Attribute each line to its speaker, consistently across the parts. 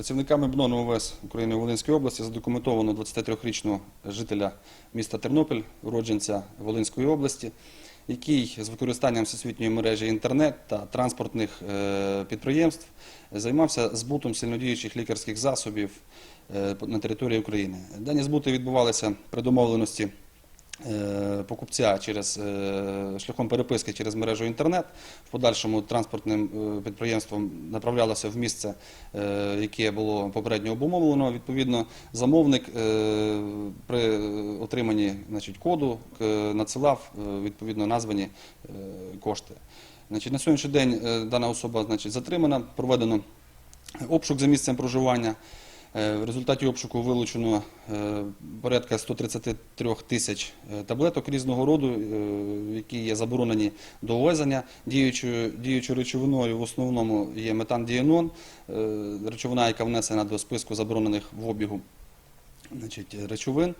Speaker 1: Працівниками БНО МВС України у Волинській області задокументовано 23-річного жителя міста Тернопіль, уродженця Волинської області, який з використанням всесвітньої мережі інтернет та транспортних е, підприємств займався збутом сильнодіючих лікарських засобів е, на території України. Дані збути відбувалися при домовленості покупця через е, шляхом переписки через мережу інтернет. В подальшому транспортним е, підприємством направлялося в місце, е, яке було попередньо обумовлено. Відповідно, замовник е, при отриманні коду е, надсилав е, відповідно названі е, кошти. На сьогоднішній день е, дана особа значить, затримана, проведено обшук за місцем проживання. Е, В результаті обшуку вилучено е, порядка 133 тисяч е, таблеток різного роду, які є заборонені до ввезення. Діючою, речовиною в основному є метандієнон, е, речовина, яка внесена до списку заборонених в обігу речовин.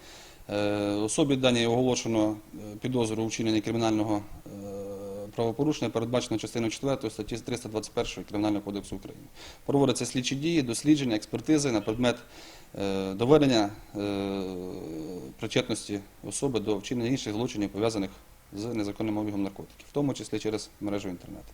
Speaker 1: Особі даній оголошено підозру у кримінального е, правопорушення, передбачено частиною 4 статті 321 Кримінального кодексу України. Проводяться слідчі дії, дослідження, експертизи на предмет е, доведення е, причетності особи до вчинення інших злочинів, пов'язаних з незаконним обігом наркотиків, в тому числі через мережу інтернету.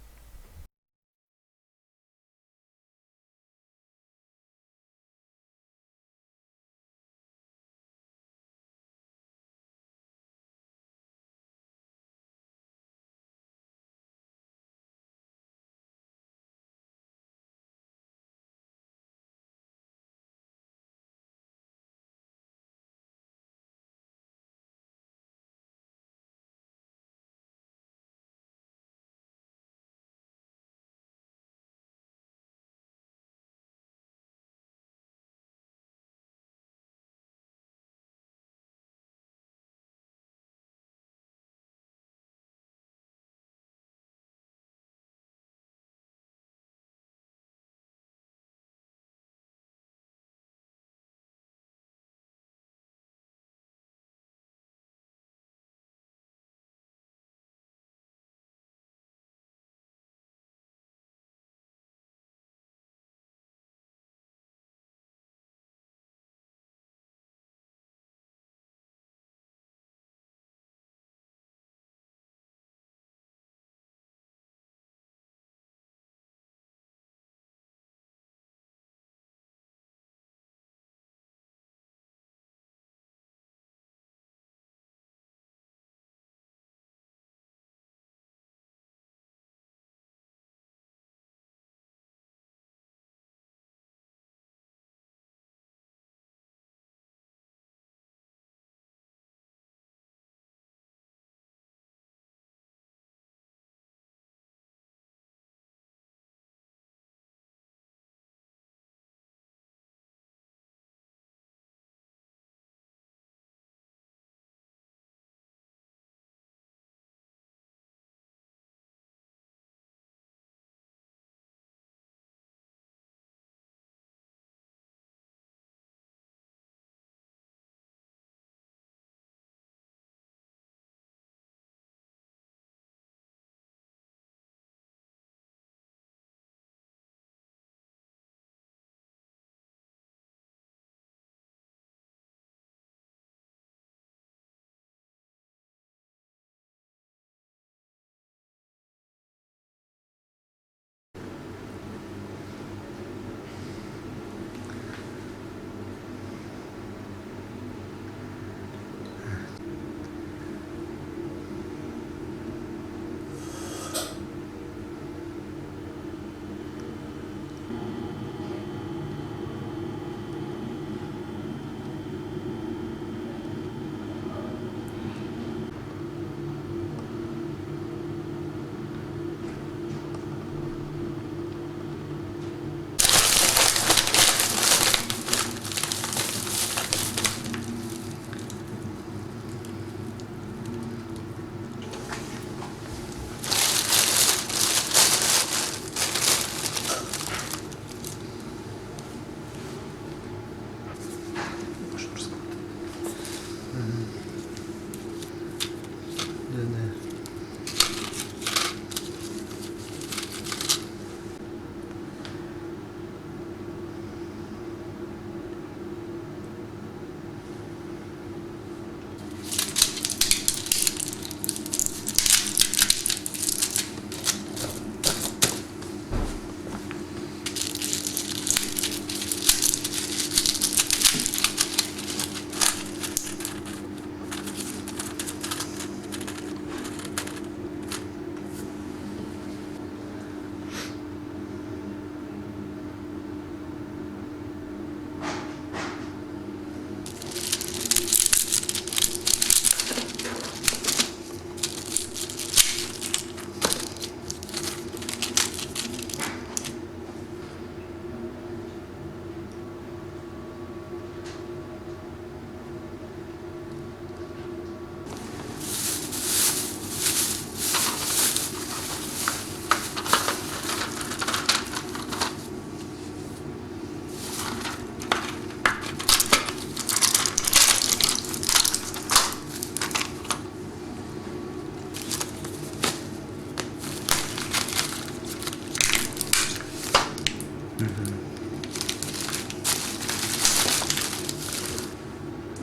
Speaker 1: Не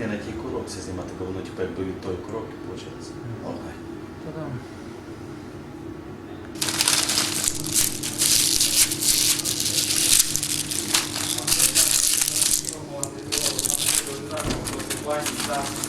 Speaker 1: на тій коробці знімати, бо воно типу, якби від тої коробки виходить. Окей. Thank you.